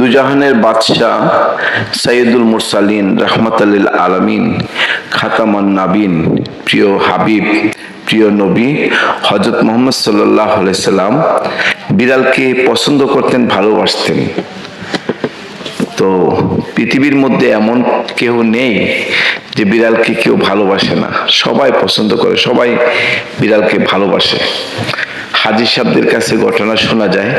দুজাহানের বাদশাহ সৈয়দুল মুরসালিন রহমতাল্লিল আলমিন, খাতামান নাবিন, প্রিয় হাবিব, প্রিয় নবী হজরত মোহাম্মদ সাল্লাহ সাল্লাম বিড়ালকে পছন্দ করতেন, ভালোবাসতেন। তো পৃথিবীর মধ্যে এমন কেউ নেই যে বিড়ালকে কেউ ভালোবাসে না। সবাই পছন্দ করে, সবাই বিড়ালকে ভালোবাসে। হাজির সাহেবদের কাছে ঘটনা শোনা যায়,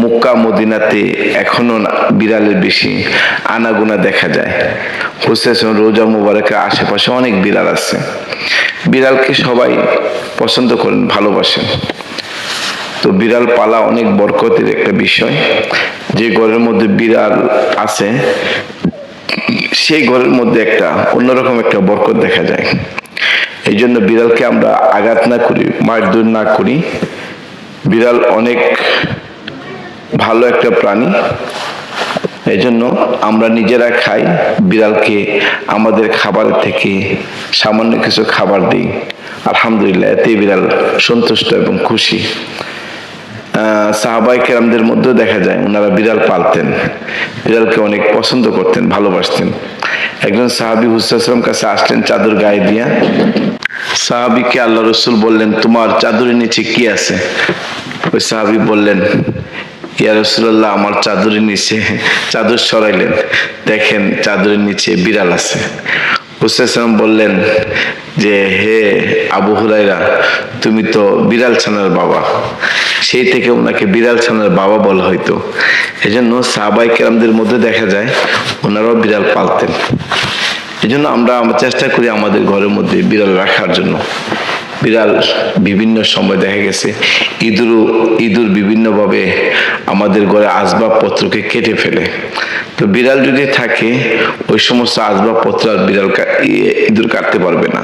মক্কা, মদিনাতে এখনও বিড়ালের বেশি আনাগোনা দেখা যায়। হুসেন রোজা মুবারকের আশেপাশে অনেক বিড়াল আছে। বিড়ালকে সবাই পছন্দ করেন, ভালোবাসেন। তো বিড়াল পালা অনেক বরকতের একটা বিষয়। যে ঘরের মধ্যে বিড়াল আছে, সেই ঘরের মধ্যে একটা অন্যরকম একটা বরকত দেখা যায়। এই জন্য বিড়ালকে আমরা আঘাত না করি, মারধর না করি। বিড়াল অনেক ভালো একটা প্রাণী। এই জন্য আমরা নিজেরা খাই, বিড়ালকে আমাদের খাবার থেকে সামান্য কিছু খাবার দিই। আলহামদুলিল্লাহ এতে বিড়াল সন্তুষ্ট এবং খুশি। সাহাবাই কেরামদের মধ্যেও দেখা যায়, ওনারা বিড়াল পালতেন, বিড়ালকে অনেক পছন্দ করতেন, ভালোবাসতেন। একজন সাহাবি হুসাম কাছে আসলেন চাদর গায়ে দিয়া। সাহাবিকে আল্লাহ রসুল বললেন, তোমার চাদরের নিচে কি আছে? ওই সাহাবি বললেন, ইয়া রসুল্লাহ আমার চাদরের নিচে চাদর সরাইলেন। দেখেন, চাদরের নিচে বিড়াল আছে। হুসাইন বললেন যে, হে আবু হুরাইরা তুমি তো বিড়াল ছানার বাবা। সেই থেকে ওনাকে বিড়াল ছানার বাবা বলা হয়তো এই জন্য সাহাবাই কেরামদের মধ্যে দেখা যায় ওনারাও বিড়াল পালতেন। এই জন্য আমরা চেষ্টা করি আমাদের ঘরের মধ্যে বিড়াল রাখার জন্য। বিড়াল বিভিন্ন সময় দেখা গেছে ইঁদুরও ইঁদুর বিভিন্নভাবে আমাদের ঘরে আসবাবপত্রকে কেটে ফেলে। তো বিড়াল যদি থাকে ওই সমস্ত আসবাবপত্র আর বিড়াল ইয়ে, ইঁদুর কাটতে পারবে না।